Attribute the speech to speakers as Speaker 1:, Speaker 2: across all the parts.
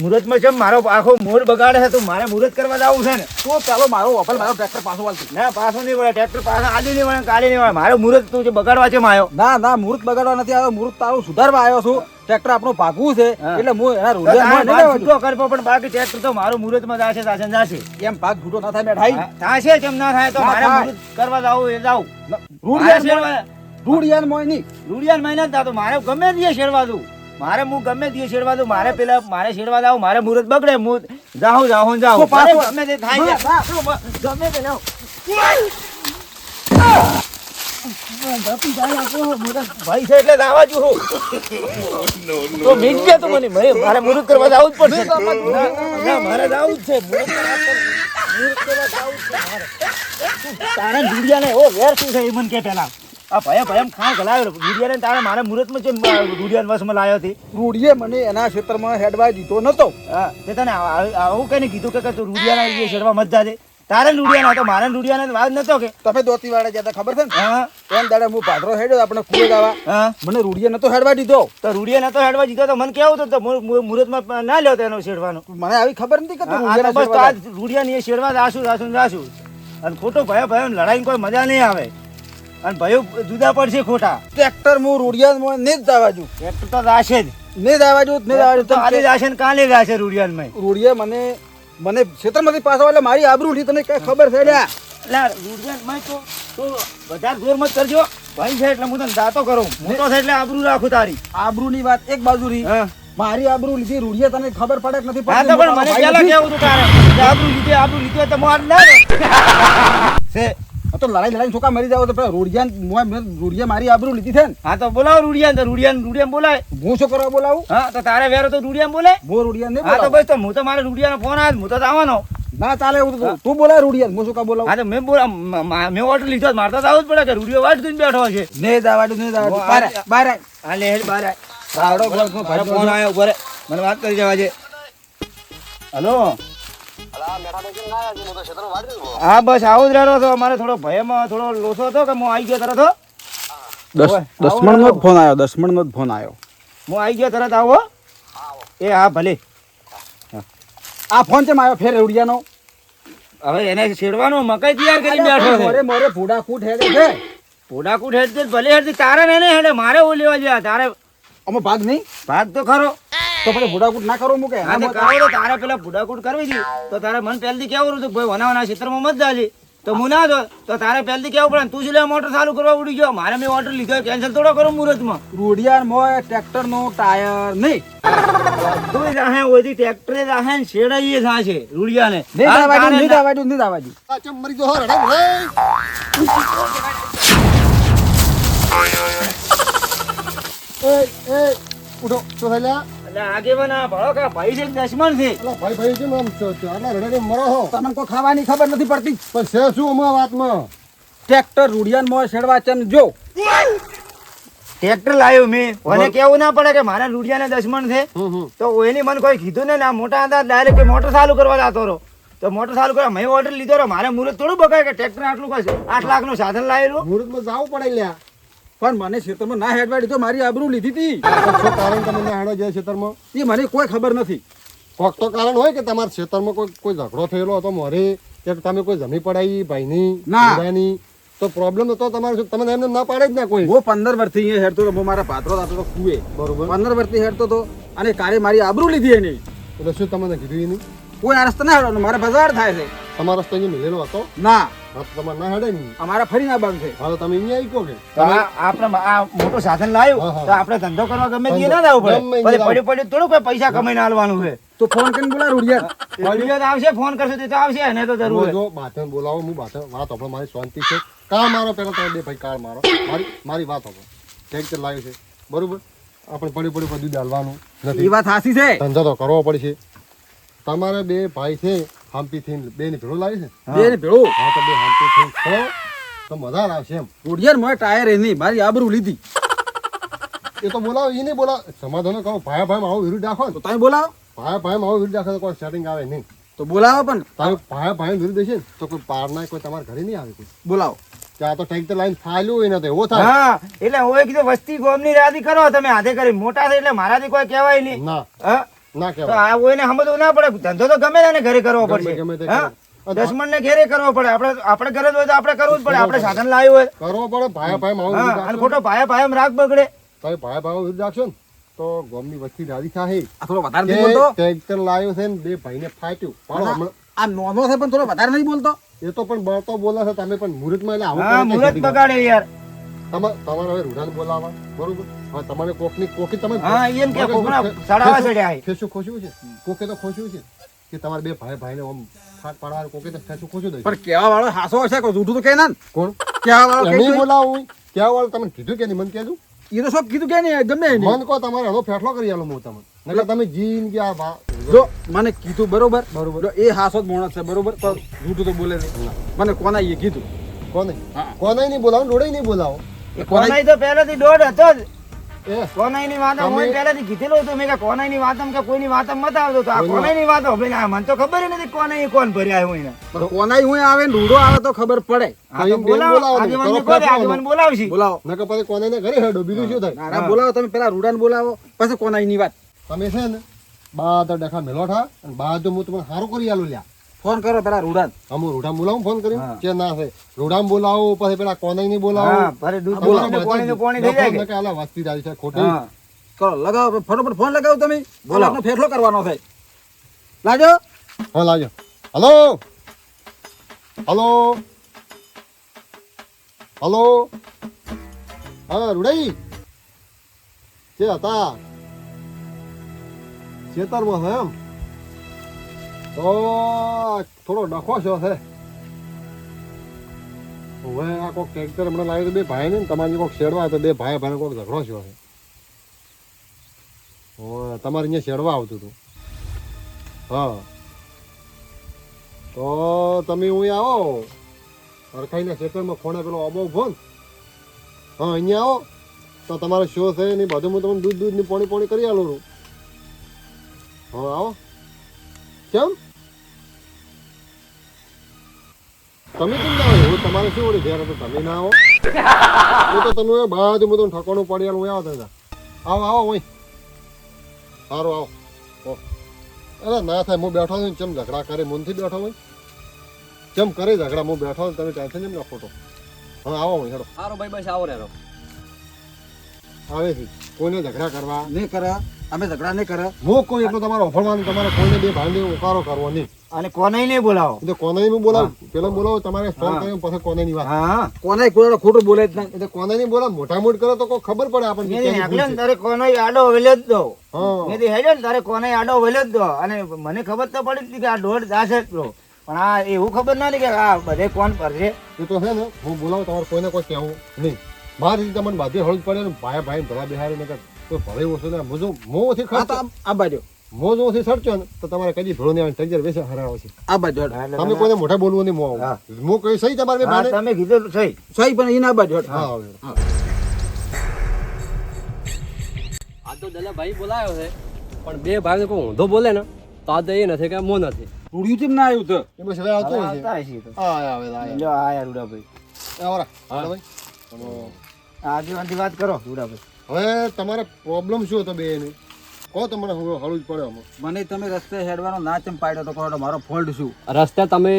Speaker 1: મુહૂર્તમાં છે મારો આખો મોડ બગાડે છે તો મારે મુહૂર્ત કરવા જવું છે ને?
Speaker 2: તો ચાલો મારો મારો ટ્રેક્ટર પાછો વાળતી
Speaker 1: ના પાછો નહીં વળે ટ્રેક્ટર પાછો આલી નહીં વળે કાલે નહીં વળે. મારે મુહૂર્ત તું જે બગાડવા છે માયો?
Speaker 2: ના ના મુહૂર્ત બગાડવા નથી આવ્યો. મુહૂર્ત તારું સુધારવા આવ્યો છું. ટ્રેક્ટર આપણું ભાગવું છે. એટલે હું એના લેવા
Speaker 1: છૂટો કરવો પણ બાકી ટ્રેક્ટર તો મારું મુહૂર્તમાં જાશે જાશે જાશે.
Speaker 2: એમ ભાગ છૂટો ના થાય બેઠાઈ
Speaker 1: થાશે કેમ ના થાય તો મારે મુહૂર્ત કરવા જાવું એ જાવું.
Speaker 2: રૂડિયાન મોય નહીં
Speaker 1: રૂડિયાન મહિના જ થતો મારે ગમે તે શેરવા દઉં. મારે હું ગમે તે શેરવા દઉં. મારે પેલા મારે શેરવા દઉં મારે મુહૂર્ત બગડે. હું જાઉં જાઉં જાઉં.
Speaker 2: પાછો-
Speaker 1: ગમે તે થાય. ગમે તે ભાઈ છે એટલે દાવા જો તો મીટ ગયા તો મને મારે મારે મુહૂર્ત કરવા જાવું જ પડશે. ના, ના, મારે જાવું જ છે. મુહૂર્ત કરવા મુહૂર્ત જ છે મારે. તારે દુડિયાને ઓ વેર શું છે એ મને કે પેલા. આ ભયા ભયમ ખાણ ગલાયો દુડિયાને તારે મારે મુહૂર્તમાં છે દુડિયાન વસમાં લાયો હતી.
Speaker 2: રૂડિયે મને એના ક્ષેત્રમાં હેડવા દીધો નતો.
Speaker 1: હા તે તને આવું કઈ કીધું કે તું રૂડિયાના લીધે શેરવા મત જાજે. તારે રૂડિયાના તો મારે રૂડિયાના વાત નતો કે.
Speaker 2: તમે દોતી વાળા જતા ખબર છે ને?
Speaker 1: હા.
Speaker 2: એમ દાડે હું ભાદરો હેડ્યો આપણે કુએ ગાવા.
Speaker 1: હા.
Speaker 2: મને રૂડિયે નતો હેડવા દીધો.
Speaker 1: તો રૂડિયા નતો હેડવા દીધો તો મને કેવું તો મુહૂર્તમાં ના લ્યો તો એનો શેડવાનો
Speaker 2: મને આવી ખબર નથી કે રૂડિયાના
Speaker 1: બસ આ રૂડિયાની એ શેરવા જાશું જાશું જાશું. અને ખોટો ભયો ભયો લડાઈ કોઈ મજા નહીં આવે. અને ભાઈઓ જુદા પડશે ખોટા.
Speaker 2: ટ્રેક્ટર હું રૂડિયાન મોય નહીં જ દાવા
Speaker 1: ટ્રેક્ટર તો જ.
Speaker 2: નહીં દાવા જુ નહીં દાવા
Speaker 1: તો આજે
Speaker 2: જુ
Speaker 1: ને કાલે જાશે રૂડિયાનમાં
Speaker 2: રૂડિયા મને મને ક્ષેત્રમાંથી પાછો એટલે મારી આબરૂ ઉઠી તને કઈ ખબર છે લ્યા?
Speaker 1: લા રૂડિયાનમાં તો તો વધારે જોર મત કરજો. ભાઈ છે એટલે હું તને દાતો કરું. મોટો છે એટલે આબરૂ રાખું તારી.
Speaker 2: આબરૂની વાત એક બાજુ રહી.
Speaker 1: હા.
Speaker 2: મારી આબરૂ લીધી રૂડિયા તને ખબર પડે કે નથી
Speaker 1: પડતી? પણ મને પેલા કેવું હતું તારે? આબરૂ લીધી આબરૂ લીધી તો માર ના છે.
Speaker 2: તો લડાઈ લડાઈ છોકરા મરી જાવ તો પેલા રૂડિયાન રૂડિયા મારી આબરૂ લીધી છે ને.
Speaker 1: હા તો બોલાવો રૂડિયાન તો રૂડિયાન રૂડિયાન બોલાય.
Speaker 2: હું શું કરવા બોલાવું?
Speaker 1: હા તો તારે વેરો તો રૂડિયાન બોલે?
Speaker 2: હું રૂડિયાન નહીં
Speaker 1: હા તો બસ તો હું તો મારે રૂડિયાનો ફોન આવે હું તો આવવાનો
Speaker 2: ના ચાલે હું. તું બોલાય રૂડિયાન હું શું કા બોલાવું?
Speaker 1: હા તો મેં બોલા મ- ઓર્ડર લીધો મારે તો આવું જ પડે કે રૂડિયો વાટ દઈને બેઠો છે.
Speaker 2: નહીં દાવાડું નહીં દાવાડું બાર બાર.
Speaker 1: હા લે હેડ બારે.
Speaker 2: બોલ, ભાઈ
Speaker 1: ફોન આવ્યો ઉપર મને વાત કરી જવા છે હલો? હા બસ આવું જ રહ્યો હતો. અમારે થોડો ભયમાં થોડો લોસો હતો કે હું આવી ગયો તરત હો.
Speaker 2: દસ
Speaker 1: ઓય,
Speaker 2: દસમણનો ફોન આવ્યો દસમણ નો ફોન આવ્યો.
Speaker 1: હું આવી ગયો તરત આવો. એ હા ભલે.
Speaker 2: આ ફોન છે આવ્યો? ફેર ઉડિયાનો.
Speaker 1: હવે એને છેડવાનો મકાઈ તૈયાર કરી બેઠો
Speaker 2: મોરે
Speaker 1: છે.
Speaker 2: મોરે ફૂડા ફૂટ હેડે છે.
Speaker 1: ફોડાકૂટ ફૂટ હેડે ભલે હેડે. તારે ને હેડે મારે ઓ લેવા જ્યા તારે
Speaker 2: અમે ભાગ નહીં?
Speaker 1: ભાગ તો ખરો.
Speaker 2: તો પછી ભૂડાકૂટ ના કરો મૂકે.
Speaker 1: હા તો કાંઈ તો તારે પેલા ભૂડાકૂટ કરવી હતી તો તારે મન પહેલથી કેવું હતું ભાઈ વનાવના ક્ષેત્રમાં મત જાજે. તો હું ના જો તો તારે પહેલથી કેવું પડે તું શું લે મોટર ચાલુ કરવા ઉડી ગયો મારે મેં ઓર્ડર લીધો કેન્સલ થોડો કરું મુહૂર્તમાં.
Speaker 2: રૂડિયાર મોય ટ્રેક્ટર નો ટાયર નહીં.
Speaker 1: તું જાહે ઓયથી ટ્રેક્ટરે જાહે ને શેડાઈએ થાશે રૂડિયાને.
Speaker 2: નહીં દાવાડું નહીં દાવાડું નહીં દાવાડું
Speaker 3: ચમ મરી ગયો રડે ભાઈ એ એ ઉઠો
Speaker 1: એટલે આગેવાન આ ભડો ભાઈ છે દશમન છે.
Speaker 3: અલા ભાઈ ભાઈ કેમ આમ છો? છો? આટલા રડે મરો હો
Speaker 2: તમને કોઈ ખાવાની ખબર નથી પડતી?
Speaker 3: પણ છે શું વાતમાં?
Speaker 2: ટ્રેક્ટર રૂડિયાન મોય શેડવા ચન જો.
Speaker 1: ટ્રેક્ટર લાવ્યો મેં. મને કેવું ના પડે કે મારા રૂડિયાને દશમન છે? તો એની મને કોઈ કીધું ને ના મોટા હતા ડાયરેક્ટ મોટર ચાલુ કરવા જતો રહો. તો મોટર ચાલુ કરવા મેં ઓર્ડર લીધો રહો મારે મુહૂર્ત થોડું બગાય કે ટ્રેક્ટર આટલું કશે આઠ લાખનું સાધન લાવેલું
Speaker 3: મુહૂર્તમાં જવું પડે લ્યા.
Speaker 2: પણ મને ખેતરમાં ના હેડવાડી તો મારી આબરૂ લીધી હતી
Speaker 3: કારણ તમે ના હેડો જાય ખેતરમાં?
Speaker 2: એ મને કોઈ ખબર નથી.
Speaker 3: કોક તો કારણ હોય કે તમારા ખેતરમાં કોઈ કોઈ ઝઘડો થયેલો હતો મોરે કે તમે કોઈ જમી પડાવી ભાઈની
Speaker 2: ના.
Speaker 3: તો પ્રોબ્લેમ તો તમારે તમને એમને ના પાડે જ ના કોઈ.
Speaker 2: હું પંદર વર્ષથી અહીંયા હેડતો હતો મારા પાત્રો થતો તો કુએ
Speaker 3: બરોબર.
Speaker 2: પંદર વર્ષથી હેડતો હતો અને કારે મારી આબરૂ લીધી એની.
Speaker 3: એટલે શું તમને કીધું એની?
Speaker 2: કોઈ આ રસ્તા ના હેડવાનું મારે બજાર થાય છે.
Speaker 3: તમારા રસ્તો મિલેલો હતો?
Speaker 2: ના.
Speaker 3: તમારે ના હેડે ને?
Speaker 2: અમારા ફરી ના બંધ. છે
Speaker 3: હા તમે અહીંયા આવી કહો કે
Speaker 1: આપણે આ મોટું સાધન લાવ્યું
Speaker 3: હા, હા.
Speaker 1: તો આપણે ધંધો કરવા ગમે તે ના લાવવું પડે. પછી પડ્યું પડ્યું થોડું કોઈ પૈસા કમાઈને આલવાનું છે.
Speaker 2: તો ફોન કરીને બોલા રૂડિયા
Speaker 1: પડ્યું આવશે ફોન કરશે તો તો આવશે એને તો જરૂર.
Speaker 3: જો બાથન બોલાવો હું બાથન વાત આપણો મારી શાંતિ છે. કા મારો પેલા તમે બે ભાઈ કાળ મારો? મારી મારી વાત આપણો ટ્રેક્ટર લાવ્યું છે? બરોબર? આપણે પડી પડ્યું બધું ડાલવાનું
Speaker 2: એ
Speaker 3: નથી.
Speaker 2: વાત હાસી છે.
Speaker 3: ધંધો તો કરવો પડશે. તમારે બે ભાઈ છે હામ્પી થઈને બે ની ભેળો લાવી છે.
Speaker 2: બે ની ભેળો?
Speaker 3: હા તો બે હાંપી થઈને કરો તો મજા આવશે એમ.
Speaker 2: રૂડિયાન મોય ટાયર એની મારી આબરૂ લીધી.
Speaker 3: એ તો બોલાવો એ નહીં બોલાવો. સમાધાન કહો ભાઈ ભાઈ આવો વિરુદ્ધ રાખો ને.
Speaker 2: તો તમે બોલાવો.
Speaker 3: ભાઈ ભાઈ આવો વિરુદ્ધ રાખો તો કોઈ સેટિંગ આવે નહીં.
Speaker 2: તો બોલાવો પણ.
Speaker 3: તમે ભાઈ ભાઈ વિરુદ્ધ છે તો કોઈ પાર ના કોઈ તમારા ઘરે નહીં આવે કોઈ.
Speaker 2: બોલાવો.
Speaker 3: ત્યાં આ તો ટ્રેક્ટર લાઈન ફાલ્યું હોય ને તો એવો થાય.
Speaker 1: હા એટલે હું કીધું વસ્તી ગોમની રાદી કરો તમે હાથે કરી. મોટા છે એટલે મારાથી કોઈ કહેવાય નહીં.
Speaker 3: ના.
Speaker 1: હા?
Speaker 3: ના કહેવાય.
Speaker 1: આ કોઈને સમજવું ના પડે. ધંધો તો ગમે તેને ઘરે કરવો પડશે.
Speaker 3: ગમે તે
Speaker 1: હા?
Speaker 3: કરો.
Speaker 1: દસમણ ને ઘેરે કરવો પડે. આપણે આપણે ઘરે હોય તો આપણે કરવું જ પડે. આપણે સાધન લાવ્યું હોય
Speaker 3: કરવો પડે. ભાઈ
Speaker 1: અને ખોટો બગડે.
Speaker 3: ને, વિરુદ્ધ રાખશો તો ગોમની વસ્તી થાય
Speaker 2: થોડો વધારે નહીં બોલતો.
Speaker 3: ટ્રેક્ટર લાવ્યો છે ને બે ભાઈને ફાટ્યું. પણ હમણાં.
Speaker 2: આ નોનો છે પણ થોડો વધારે નહીં બોલતો.
Speaker 3: એ તો પણ બળતો બોલે છે તમે પણ મુહૂર્તમાં એટલે આવું
Speaker 1: મુહૂર્ત બગાડે યાર.
Speaker 3: તમારે હવે રૂઢાને બોલાવવા બરોબર? હવે તમારે કોકની કોકી તમે
Speaker 1: હા એમ કે કોકના સડાવા ચડ્યા છે.
Speaker 3: ખોશ્યું છે. કોકે તો ખોશ્યું છે કે તમારે બે ભાઈ ભાઈને આમ ફાટ પાડવા કોકે તો ફેંસું ખોશ્યું દે
Speaker 2: પણ કેવા વાળો હાસો હશે કોઈ જૂઠું તો કે ના
Speaker 3: કોણ?
Speaker 2: કેવા વાળો
Speaker 3: નહીં બોલાવું કેવા ક્યાં વાળું તમે કીધું કે નહીં? મને કહેજો.
Speaker 2: એ તો સબ કીધું કે નહીં ગમે નહીં.
Speaker 3: મન કહો તમારે એનો ફેટલો કરી આલો હું તમને. નકર તમે જીન કે આ
Speaker 2: જો મને કીધું બરોબર.
Speaker 3: બરોબર.
Speaker 2: એ હાસો જ મોણસ છે બરોબર? તો જૂઠું તો બોલે નહીં. મને કોના એ કીધું.
Speaker 3: કોને કોને નહીં બોલાવો ડોડે નહીં બોલાવો.
Speaker 2: કોને
Speaker 1: તો પહેલેથી દોઢ હતો જ.
Speaker 3: એ
Speaker 1: કોનાઈની વાત હું પહેલેથી કીધેલું હતું. મેં કે કોનાઈની વાત કે કોઈની વાત મત આવતો તો આ
Speaker 3: કોઈની
Speaker 1: કોનાઈની વાત હોભળીને મને તો ખબર નથી કોનાઈ કોણ ભર્યા હોય એને.
Speaker 2: પણ હું આવે ને રૂડો આવે તો ખબર પડે.
Speaker 1: બોલાવશી.
Speaker 2: બોલાવો.
Speaker 3: નકર પછી કોને ને ઘરે હેડો. બીજું શું થાય?
Speaker 2: ના, ના, બોલાવો તમે. પેલા રૂડાને બોલાવો. પછી કોનાઈ ની વાત.
Speaker 3: તમે છે ને બા તો ડખા મેલો થા અને બા તો હું તમને સારું કરી આલું લ્યા.
Speaker 2: ફોન કરો પેલા રૂડાને
Speaker 3: અમુ રૂઢામ બોલાવું ફોન કર્યો? કે ના છે રૂઢામ બોલાવો પછી પેલા કોને નહીં બોલાવો.
Speaker 1: ભરે દૂધ બોલાવો
Speaker 3: કોને
Speaker 1: પાણી કોને થઈ જાય કે?
Speaker 3: આલા વસ્તી જાય છે ખોટી.
Speaker 2: કરો લગાવો ફટાફટ ફોન લગાવો તમે.
Speaker 1: બોલો
Speaker 2: બોલાવો ફેસલો કરવાનો છે લાજો.
Speaker 3: હા લાજો. હલો. હલો. હલો. હા રૂડાઈ કે હતા. ખેતરમાં છે એમ. તો થોડો ડખો છો છે હવે આ કોઈક ટ્રેક્ટર હમણાં લાવ્યું તો બે ભાઈ ને તમારે કોઈક શેડવા તો બે ભાઈ ભાઈ કોઈક ઝઘડો છો છે હવે તમારે અહીંયા શેડવા આવતું હતું. હા. તો તમે હું આવો. હરખાઈના ખેતરમાં ખોણે પેલો અબો ઊભો હા, અહીંયા આવો. તો તમારો શો છે ને બધું હું તમને દૂધ દૂધની પોણી પોણી કરી આલું છું. હા, આવો. કેમ? તમે કેમ ના આવો? તમારે શું વળી ઘેર હતું? તમે ના આવો? હું તો તમે બાજુ બધું ઠકોણું પડી હું આવો તમે આવો આવો હોય સારું આવો. અરે ના થાય હું બેઠો છું ચમ ઝઘડા કરે? મનથી બેઠો હોય? ચમ કરે ઝઘડા? હું બેઠો છું તમે ટેન્શન કેમ ના તો હવે આવો હોય હેડો.
Speaker 4: સારો ભાઈ બસ આવો રેરો
Speaker 3: આવે છે કોઈને ઝઘડા કરવા?
Speaker 2: નહીં કરે. અમે ઝઘડા નહીં કરે.
Speaker 3: હું કોઈ એટલો તમારો ઓફરવાનું તમારે કોઈને બે ભાઈને ઉકારો કરવો નહીં.
Speaker 1: અને કોને નહીં બોલાવો.
Speaker 3: એટલે કોને નહીં બોલાવ. પેલા બોલાવો તમારે ફોન કર્યો પછી કોને નહીં વાત.
Speaker 1: હા.
Speaker 2: કોને કોઈ ખોટું બોલે જ નહીં
Speaker 3: એટલે કોને નહીં બોલાવો મોટા મોટ કરો તો કોઈ ખબર પડે આપણને.
Speaker 1: તારે કોને આડો વેલ્યો જ દો મેં હેડ્યો ને તારે કોને આડો વેલ્યો જ દો અને મને ખબર તો પડી હતી કે આ દોઢ જાશે જ પણ આ એવું ખબર ના કે આ બધે કોણ પરશે
Speaker 3: એ તો છે ને હું બોલાવું તમારે કોઈને કોઈ કહેવું નહીં. મારી રીતે મને બાધી હળદ પડે ને ભાઈ ભાઈ ભલા બિહારી ને કોઈ ભલે ઓછો ને મોજો મોથી ખાતા
Speaker 2: આ- આ બાજુ.
Speaker 3: મોજ ઓછી સરચો ને તો તમારે કદી ભળો નહીં આવે ટજર વેસે હરાવે છે.
Speaker 2: આ બાજુ.
Speaker 3: તમે
Speaker 1: તમે-
Speaker 3: કોઈને મોઢા બોલવું નહીં મોં
Speaker 1: હા.
Speaker 3: હું કઈ સહી તમારે બે
Speaker 1: તમે કીધું સહી.
Speaker 2: સહી પણ એના બાજુ હટ.
Speaker 3: હા
Speaker 4: આ તો દલા ભાઈ બોલાયો છે પણ બે ભાઈ કોઈ ઊંધો બોલે ને તો આ તો એ નથી કે મો નથી.
Speaker 2: રૂડિયું કેમ ના આવ્યું તો?
Speaker 3: એ બસ હવે આવતો હોય છે. હા આવે
Speaker 1: લ્યો, આયા રૂડાભાઈ.
Speaker 3: આવરા
Speaker 4: હા.
Speaker 3: ભાઈ આજે
Speaker 1: આગેવાનથી વાત કરો રૂડાભાઈ.
Speaker 3: હવે તમારે પ્રોબ્લેમ શું હતો બે એની કહો તમને હું હળવું જ પડ્યો
Speaker 2: મને તમે રસ્તે હેડવાનો ના ચમ પાડ્યો તો કહો મારો ફોલ્ટ શું?
Speaker 4: રસ્તે તમે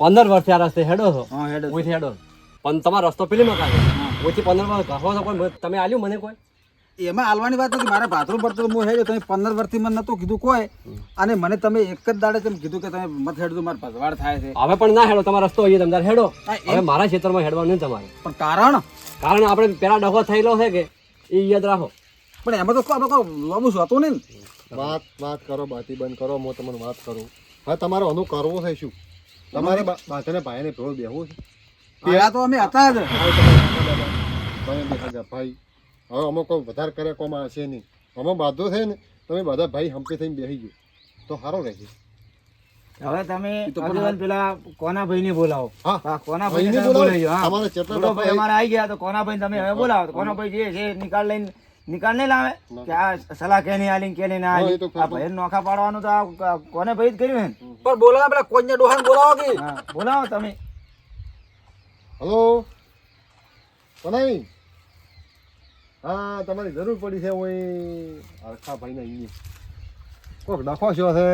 Speaker 4: પંદર વર્ષથી આ રસ્તે હેડો છો.
Speaker 2: હા હેડો
Speaker 4: ઓઈથી હેડો પણ તમારો રસ્તો પેલી માં કાઢો. ઓછી પંદર વર્ષ કહો છો પણ તમે આલ્યું મને કોઈ?
Speaker 2: એમાં હાલવાની વાત નથી મારે બાથરૂમ પર તો હું હેડ્યો તમે પંદર વર્ષથી મને નતું કીધું કોઈ. અને મને તમે એક જ દાડે તેમ કીધું કે તમે મત હેડજો મારે ભગવાડ થાય છે.
Speaker 4: હવે પણ ના હેડો તમારો રસ્તો હોય તમારે હેડો.
Speaker 2: હા,
Speaker 4: હવે મારા ક્ષેત્રમાં હેડવાનું નહીં તમારે.
Speaker 2: પણ કારણ?
Speaker 4: કારણ આપણે પેલા ડખો થયેલો છે કે એ યાદ રાખો.
Speaker 2: પણ એમાં તો આપણે કહો લાંબુ હતું નહીં ને?
Speaker 3: વાત વાત કરો બાતી બંધ કરો હું તમને વાત કરું. હવે તમારે અનુ કરવો છે શું? તમારે બા- ભાઈને ભેળો બેહવું છે.
Speaker 2: પેલા તો અમે હતા જ.
Speaker 3: ભાઈ હવે અમે કોઈ વધારે કરે કોમાં હશે નહીં. અમે બાધો છે ને તમે બધા ભાઈ હંપી થઈને બેસી ગયો. તો સારો રહેશે.
Speaker 1: હવે તમે પેલા કોના ભાઈ ને બોલાવો કોના ભાઈ
Speaker 3: બોલાવો.
Speaker 1: બોલાવી હા.
Speaker 3: તમારે જેટલા
Speaker 1: રૂડોભાઈ
Speaker 3: ડખો
Speaker 1: અમારે આવી ગયા તો કોના ભાઈ તમે હવે બોલાવો. કોના ભાઈ જે છે નિકાલ લઈને નિકાલ નહીં લાવે? કે આ સલાહ કે નહીં આલી કે નહીં ના
Speaker 3: હા,
Speaker 1: આલી? આ ભાઈ નોખા પાડવાનું તો આ કોને ભાઈ જ કર્યું હે
Speaker 2: પણ બોલાવો પેલા કોઈને ડોહાન બોલાવો કે?
Speaker 1: બોલાવો તમે.
Speaker 3: હલો? કોનાઈ હા તમારી જરૂર પડી છે ઓય અરખા ભાઈને અહીંયા કોક ડખો છો છે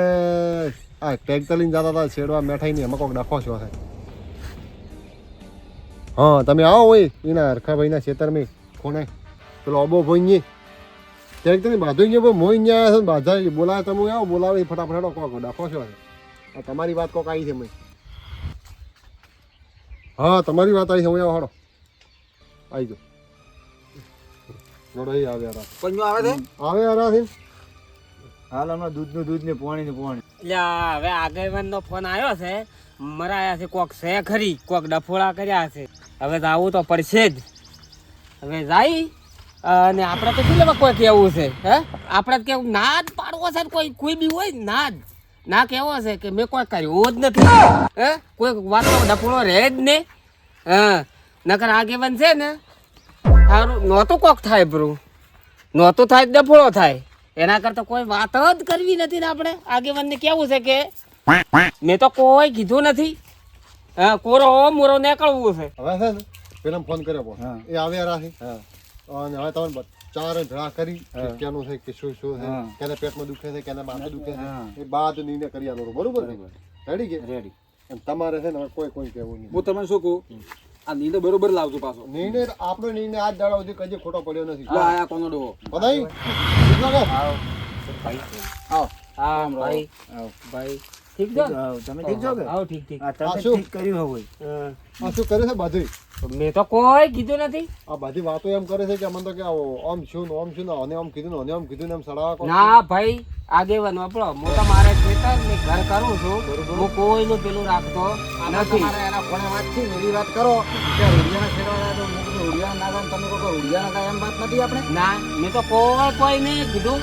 Speaker 3: આ ટ્રેક્ટર લઈને જતા હતા છેડવા મેઠાઈ નહીં એમાં કોક ડખો છો છે હા તમે આવો હોય એના હરખાભાઈના ખેતરમાં કોને પેલો અબો ભાઈ ટ્રેક્ટર બાંધો અહીંયા મોઈ ગયા છે બાધા બોલાવે તમે આવો બોલાવે ફટાફટ કોક ડખો છો છે આ તમારી વાત કોક આવી છે મેં હા તમારી વાત આવી છે હું આવો હાડો. આવી જાઓ. આવે
Speaker 2: આવે
Speaker 3: આવે આવે
Speaker 1: હાલ હમણાં દૂધનું દૂધ ને પોણી. ને પોણી
Speaker 5: એટલે હવે આગેવાનનો ફોન આવ્યો છે. મરાયા છે, કોક છે ખરી, કોક ડફોળા કર્યા છે. હવે આવું તો પડશે જ. હવે જાય, અને આપણે તો શું લેવા કોઈ કેવું છે, હે? આપણે તો કેવું ના જ પાડવો છે કોઈ કોઈ બી હોય ના જ ના કેવો છે કે મેં કોઈ કર્યું જ નથી. હે? કોઈ વાતનો ડફોળો રહે જ નહીં હા, નકર આગેવાન છે ને સારું નહોતું કોક થાય બ્રુ. નહોતું થાય ડફોળો થાય. એના કરતા કોઈ વાત જ કરવી નથી ને આપણે. આગેવાનને કેવું છે કે મેં તો કોઈ કીધું નથી. હા કોરો મોરો નીકળવું છે.
Speaker 3: હવે છે ને પેલા ફોન કર્યો એ આવે રાહી. અને હવે તમને ચાર ધડા કરી કેનું છે કે શું શું છે કેને પેટમાં દુખે છે કેને માથે દુખે છે. એ બાદ નિર્ણય કરી આલો. બરોબર રેડી કે?
Speaker 1: રેડી
Speaker 3: અને તમારે છે ને કોઈ કોઈ કહેવું નહીં.
Speaker 2: હું તમને શું કહું? આ નિર્ણય બરોબર લાવજો પાછો.
Speaker 3: નિર્ણય આપણો નિર્ણય આજ દાડા સુધી કદી ખોટો પડ્યો નથી.
Speaker 2: લો આયા કોનો ડોહો?
Speaker 3: આવ
Speaker 2: આવ.
Speaker 5: આવો ભાઈ.
Speaker 1: આવ.
Speaker 5: ભાઈ. ઠીક છે?
Speaker 1: તમે ઠીક છો કે?
Speaker 5: આવો ઠીક ઠીક.
Speaker 1: તમે ઠીક કર્યું હોય.
Speaker 3: આ શું કરે છે બધું
Speaker 5: મેં તો કોઈ કીધું નથી.
Speaker 3: આ બધી વાતો એમ કરે છે કે અમને તો કે આમ શું ને આમ શું ને આને આમ કીધું ને આને આમ કીધું ને એમ સડાવા
Speaker 5: ના ભાઈ આગેવાન આપણો હું તો મારે ખેતર ને ઘર કરું છું. હું કોઈનું પેલું રાખતો નથી.
Speaker 2: એના કોણે વાત છે એવી વાત કરો કે રૂડિયાના છેડવા તો ના તમે કહો કે રૂડિયાના એમ વાત નથી આપણે?
Speaker 5: ના મેં તો કોઈ કોઈ નહીં કીધું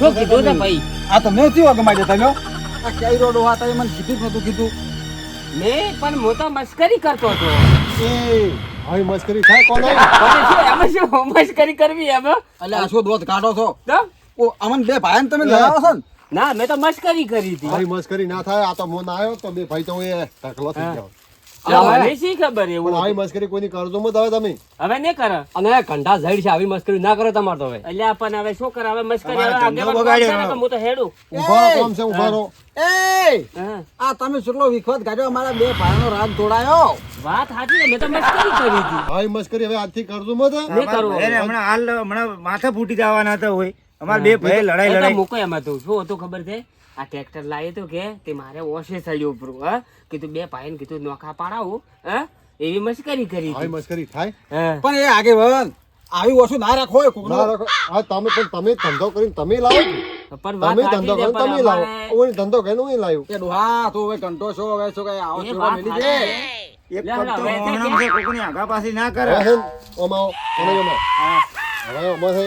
Speaker 5: શું કીધું
Speaker 3: ને
Speaker 5: ભાઈ?
Speaker 2: આ તો મેં થયું અગમાડ્યો તમે આ ક્યાંય રોડ હોવા તમે મને કીધું જ નતું કીધું.
Speaker 5: મેં પણ હું તો મસ્કરી કરતો હતો.
Speaker 3: એ હવે મસ્કરી થાય કોને?
Speaker 5: પછી શું એમાં શું મસ્કરી કરવી એમાં?
Speaker 2: એટલે આ શું દોત કાઢો છો?
Speaker 5: તો?
Speaker 2: ઓ અમન બે ભાઈને તમે લડાવો છો ને?
Speaker 5: ના મેં તો મસ્કરી કરી હતી.
Speaker 3: મસ્કરી ના થાય આ તો મોન આવ્યો તો બે ભાઈ તો એ ઢકલો થઈ ગયો.
Speaker 5: મને શી ખબર એવું
Speaker 3: આવી મસ્કરી કોઈની કરજો મત હવે તમે.
Speaker 5: હવે નહીં કરે.
Speaker 4: અને ઘંટા ઝાડ છે આવી મસ્કરી ના કરો તમારે તો હવે.
Speaker 5: અલ્યા પણ હવે શું કરે? હવે મસ્કરી હવે
Speaker 1: ધંધો બગાડ્યો.
Speaker 5: કોણ છે ને કે હું તો હેડું.
Speaker 3: ઊભા કોમ છે ઊભા રહો.
Speaker 2: એ! આ તમે કેટલો વિખવત કાઢ્યો અમારા બે ભાઈનો રાગ તોડાયો
Speaker 5: વાત સાચી મેં તો મસ્કરી કરી હતી.
Speaker 3: મસ્કરી હવે આજથી કરજો મત
Speaker 5: નહીં કરવું.
Speaker 1: હમણાં હાલ હમણાં માથા ફૂટી જવાના હતા હોય અમારે બે ભાઈ લડાઈ લડાઈ.
Speaker 5: મૂકો એમાં તું. શું હતું ખબર છે? આ ટ્રેક્ટર લાવ્યું હતું કે તે મારે ઓછે થયું ઉપરું હા? કીધું બે ભાઈને કીધું નોખા પાડાવું હા? એવી મશ્કરી કરી
Speaker 3: આવી
Speaker 5: હતી
Speaker 3: થાય.
Speaker 2: પણ એ આગેવાન આવી ઓછું ના રાખો એ
Speaker 3: ના રાખો. આ તમે પણ તમે ધંધો કરીને તમે લાવો
Speaker 5: પણ
Speaker 3: તમે ધંધો કરીને તમે લાવો. ઓય ધંધો કરીને હું લાવ્યો
Speaker 2: એ ડોહા તું હવે કંટો છો હવે આવો મેલી
Speaker 5: છે.
Speaker 1: એક પગ તો ઓણમ છે કોકની આગા પાછી ના કરે.
Speaker 3: હવે છે ને, ઓમાં આવો, ઓમાં ઓમાં. હવે ઓમાં છે,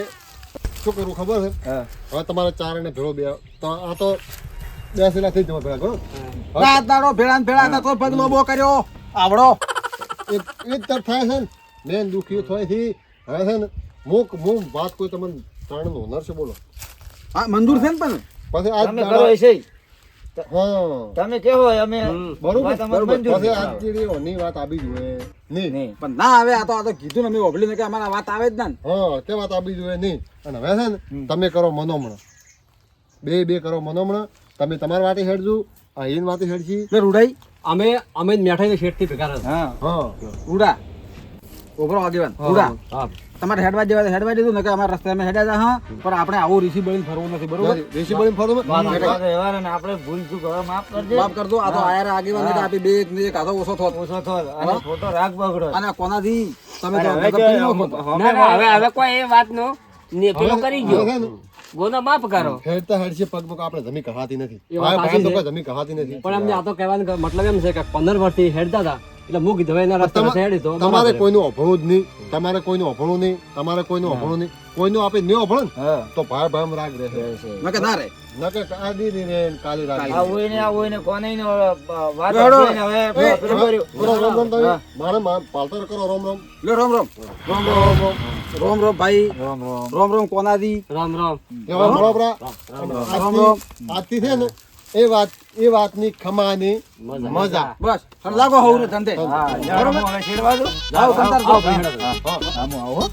Speaker 3: શું કરવું ખબર છે?
Speaker 1: હા.
Speaker 3: હવે તમારે ચાર ને ભેળો બે તો આ તો બેસેલા થઈ જવા ભેળા કરો
Speaker 2: દાડો ભેળા ભેળા હતા તો પગ લોબો કર્યો. આવડો.
Speaker 3: એ જ તર થાય છે ને. મેન દુખ્યું થાય છે હવે છે ને. મુક મું વાત કોઈ તમને ત્રણનું હુનર છે બોલો.
Speaker 2: હા મંજૂર છે ને પણ.
Speaker 3: પછી આજ
Speaker 1: કરો
Speaker 3: હા
Speaker 1: તમે કેવો અમે
Speaker 3: બરોબર ઓની વાત આવી જોઈએ. નહીં.
Speaker 1: નહીં.
Speaker 2: પણ ના આવે આ તો આ તો કીધું ને અમે ને કે અમારા વાત આવે જ ના ને.
Speaker 3: હા તે વાત આવી જોઈએ નહીં. અને હવે છે ને તમે કરો મનોમણ. બે બે કરો મનોમણ. તમે તમારા વાતે હેડજો આ એન વાતે હેડશી.
Speaker 2: ને રૂડાઈ
Speaker 4: અમે અમે મેઠાઈ શેઠથી ભેગા રહ્યા
Speaker 1: હા.
Speaker 3: હા
Speaker 2: રૂડા. ઓગળો આગેવાન. રૂડા.
Speaker 4: હા.
Speaker 2: તમારે હેડવા જેવા હેડવા દીધું ને કે અમારા રસ્તે અમે હેડ્યા હતા હા. પણ આપણે આવું ઋષિ બળીને ફરવું નથી બરોબર?
Speaker 3: ઋષિ બળી
Speaker 1: ફરવું વ્યવહાર અને આપણે ભૂલ ચૂક હવે માફ કરજો.
Speaker 2: માફ કરજો આ તો આયર આગેવાન ને આપી બે એક ને એક ઓછો થોત
Speaker 1: ઓછો થોત અને ખોટો રાગ બગડો.
Speaker 2: અને કોનાથી? તમે તો
Speaker 1: હવે.
Speaker 5: ના ના હવે હવે કોઈ એ વાત નો પેલો કરી ગયો.
Speaker 3: છે ને.
Speaker 5: ગોનો માફ કરો.
Speaker 3: હેડતા હેડશે પગ પગ આપણે જમી કહાતી નથી.
Speaker 4: એ વાત
Speaker 3: તો
Speaker 4: છે.
Speaker 3: જમી કહાતી નથી.
Speaker 4: પણ અમને આ તો કહેવાનું મતલબ એમ છે કે પંદર વર્ષથી હેડતા હતા એટલે હવે એના રસ્તે હેડી તો
Speaker 3: તમારે કોઈનું અભણું જ નહીં તમારે કોઈનું અભણું નહીં તમારે કોઈનું અભણું નહીં. કોઈનું આપે નહીં અભણો ને તો ભાઈ ભાઈ રાગ રહે
Speaker 2: છે નકે ના રે
Speaker 3: નકે કે આ દી દી રે ને કાલી રાગ
Speaker 1: આ હોય ને આ હોય ને કોને ને વાત હોય ને હવે
Speaker 3: રોમ રોમ તમે. મારે પાલતર કરો રોમ રોમ.
Speaker 2: લે રોમ રોમ. રોમ રોમ રોમ રોમ. ભાઈ.
Speaker 1: રોમ રોમ.
Speaker 2: રોમ રોમ કોના
Speaker 5: દી રામ.
Speaker 3: એવા
Speaker 2: રોમ.
Speaker 3: રોમ
Speaker 2: રામ.
Speaker 3: આજથી છે ને એ વાત એ વાતની ખમાની મજા.
Speaker 2: બસ લાગો હોવ ધંધે.
Speaker 1: જાઓ આવો, આવું, હો.